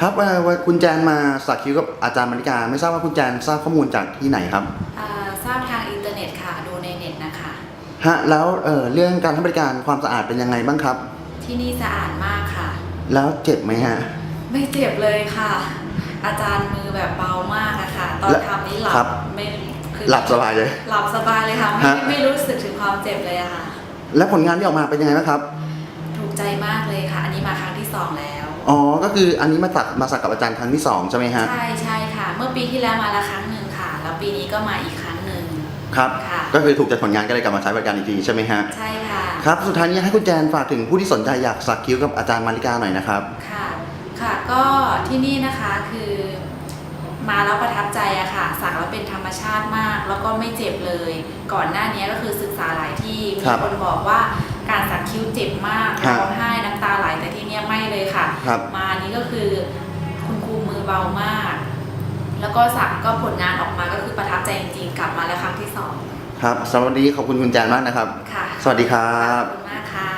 ครับเอ่อว่าคุณแจนมาสักคิ้วกับอาจารย์มาริกา ไม่ทราบว่าคุณแจนทราบข้อมูลจากที่ไหนครับอ่าทราบทางอินเทอร์เน็ตค่ะ ดูในเน็ตนะคะ ฮะแล้วเอ่อเรื่องการให้บริการความสะอาดเป็นยังไงบ้างครับ ที่นี่สะอาดมากค่ะ แล้วเจ็บไหมฮะ ไม่เจ็บเลยค่ะ อาจารย์มือแบบเบามากอะค่ะตอนและทำนี่หลัครับไม่คือหลับสบายเลยหลับสบายเลยค่ะ ไม่ฮะ ไม่รู้สึกถึงความเจ็บเลยอะค่ะ แล้วผลงานที่ออกมาเป็นยังไงบ้างครับถูก ใจมากเลยค่ะ อันนี้มาครั้งที่สองแล้ว อ๋อ ก็คืออันนี้มาสักมาสักกับอาจารย์ครั้งที่สองใช่ไหมฮะ ใช่ใช่ค่ะ เมื่อปีที่แล้วมาแล้วครั้งหนึ่งค่ะ แล้วปีนี้ก็มาอีกครั้งหนึ่งครับ ค่ะ ก็คือถูกใจผลงานก็เลยกลับมาใช้บริการอีกทีใช่ไหมฮะ ใช่ค่ะ ครับ สุดท้ายนี้ให้คุณแจนฝากถึงผู้ที่สนใจอยากสักคิ้วกับอาจารย์มาริกาหน่อยนะครับ ค่ะ ค่ะ ก็ที่นี่นะคะคือมาแล้วประทับใจอะค่ะ สักแล้วเป็นธรรมชาติมาก แล้วก็ไม่เจ็บเลย ก่อนหน้านี้ก็คือศึกษาหลายที่ มีครับ คนบอกว่า การสักคิ้วเจ็บมากครับร้องไห้น้ำตาไหลแต่ที่เนี้ยไม่เลยค่ะ ครับมานี้ก็คือคุณครูมือเบามาก แล้วก็สักก็ผลงานออกมาก็คือประทับใจจริงๆกลับมาแล้วครั้งที่สองครับสำหรับวันนี้ขอบคุณคุณแจนมากนะครับ ค่ะสวัสดีครับขอณ